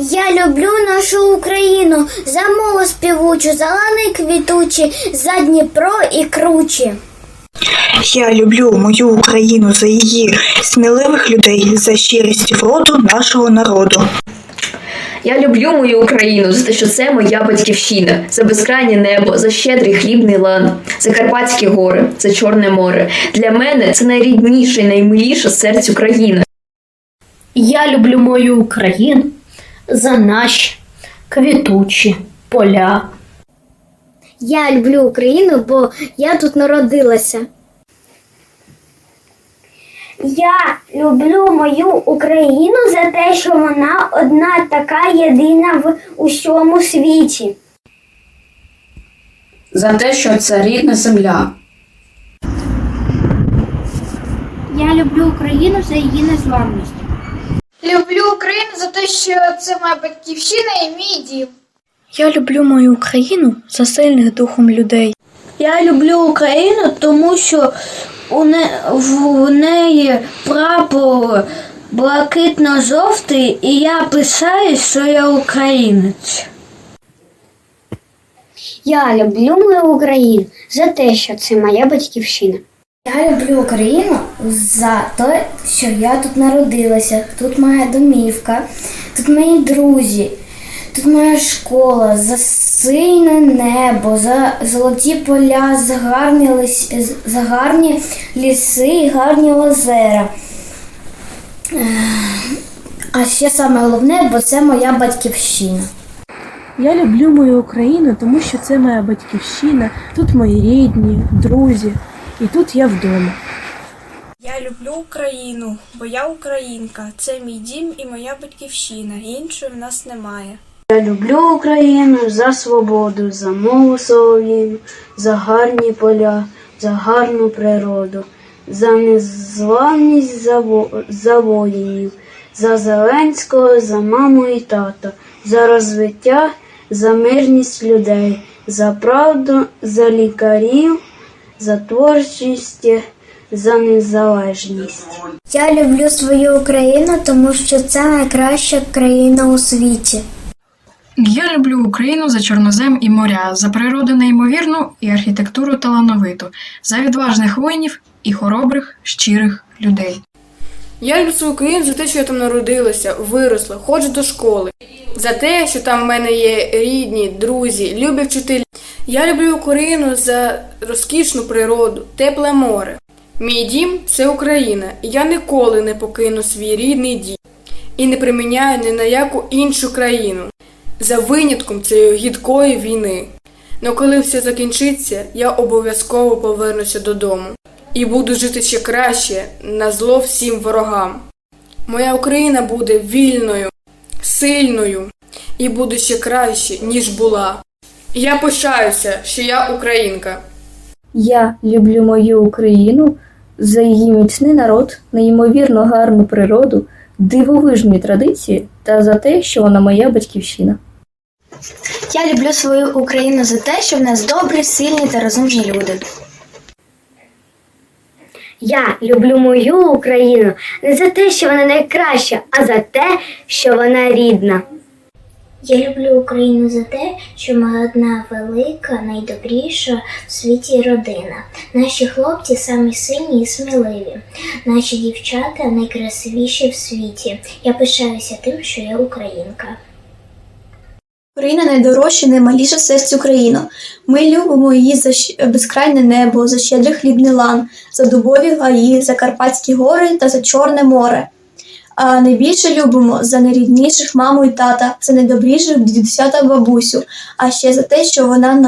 Я люблю нашу Україну за мову співучу, за лани квітучі, за Дніпро і кручі. Я люблю мою Україну за її сміливих людей, за щирість вроду нашого народу. Я люблю мою Україну за те, що це моя батьківщина, за безкрайнє небо, за щедрий хлібний лан, за Карпатські гори, за Чорне море. Для мене це найрідніша і наймиліша серцю країна. Я люблю мою Україну за наші квітучі поля. Я люблю Україну, бо я тут народилася. Я люблю мою Україну за те, що вона одна така єдина в усьому світі. за те, що це рідна земля. Я люблю Україну за її незламність. Люблю Україну за те, що це моя батьківщина і мій дім. Я люблю мою Україну за сильних духом людей. Я люблю Україну, тому що у не, в неї прапор блакитно-жовтий, і я пишаюсь, що я українець. Я люблю мою Україну за те, що це моя батьківщина. Я люблю Україну за те, що я тут народилася. Тут моя домівка, тут мої друзі, тут моя школа, за сине небо, за золоті поля, за гарні, лис... за гарні ліси і гарні озера. А ще саме головне, бо це моя батьківщина. Я люблю мою Україну, тому що це моя батьківщина. Тут мої рідні, друзі, і тут я вдома. Я люблю Україну, бо я українка. Це мій дім і моя батьківщина. Іншої в нас немає. Я люблю Україну за свободу, за мову солов'їну, за гарні поля, за гарну природу, за незламність заво- за воїнів, за Зеленського, за маму і тата, за розвиття, за мирність людей, за правду, за лікарів, за творчість, за незалежність. Я люблю свою Україну, тому що це найкраща країна у світі. Я люблю Україну за чорнозем і моря, за природу неймовірну і архітектуру талановиту, за відважних воїнів і хоробрих, щирих людей. Я люблю свою країну за те, що я там народилася, виросла, ходжу до школи. За те, що там в мене є рідні, друзі, любі вчителі. Я люблю Україну за розкішну природу, тепле море. Мій дім це Україна, і я ніколи не покину свій рідний дім і не приміняю ні на яку іншу країну за винятком цієї гідкої війни. Но коли все закінчиться, я обов'язково повернуся додому і буду жити ще краще на зло всім ворогам. Моя Україна буде вільною, сильною і буде ще краще, ніж була. Я пишаюся, що я українка. Я люблю мою Україну за її міцний народ, неймовірно гарну природу, дивовижні традиції та за те, що вона моя батьківщина. Я люблю свою Україну за те, що в нас добрі, сильні та розумні люди. Я люблю мою Україну не за те, що вона найкраща, а за те, що вона рідна. Я люблю Україну за те, що ми одна велика, найдобріша в світі родина. Наші хлопці самі сильні і сміливі. Наші дівчата найкрасивіші в світі. Я пишаюся тим, що я українка. Україна найдорожча, наймаліша серцю Україна. Ми любимо її за безкрайне небо, за щедрий хлібний лан, за дубові гаї, за Карпатські гори та за Чорне море. А найбільше любимо за найрідніших маму і тата, за найдобріших дідуся та бабусю, а ще за те, що вона наша.